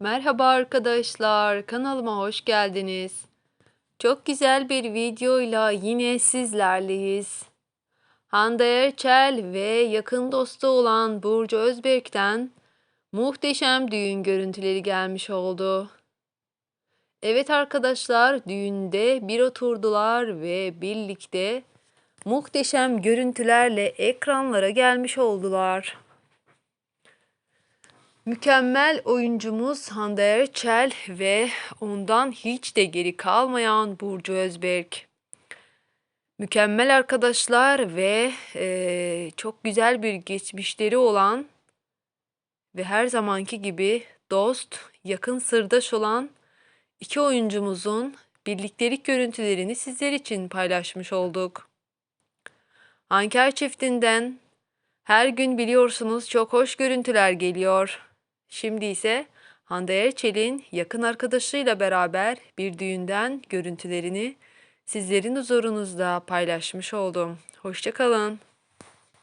Merhaba arkadaşlar, kanalıma hoş geldiniz. Çok güzel bir videoyla yine sizlerleyiz. Hande Erçel ve yakın dostu olan Burcu Özberk'ten muhteşem düğün görüntüleri gelmiş oldu. Evet arkadaşlar, düğünde bir oturdular ve birlikte muhteşem görüntülerle ekranlara gelmiş oldular. Mükemmel oyuncumuz Hande Erçel ve ondan hiç de geri kalmayan Burcu Özberk. Mükemmel arkadaşlar ve eee, çok güzel bir geçmişleri olan ve her zamanki gibi dost, yakın sırdaş olan iki oyuncumuzun birliktelik görüntülerini sizler için paylaşmış olduk. Anker çiftinden her gün biliyorsunuz çok hoş görüntüler geliyor. Şimdi ise Hande Erçel'in yakın arkadaşıyla beraber bir düğünden görüntülerini sizlerin huzurunuzda paylaşmış oldum. Hoşçakalın.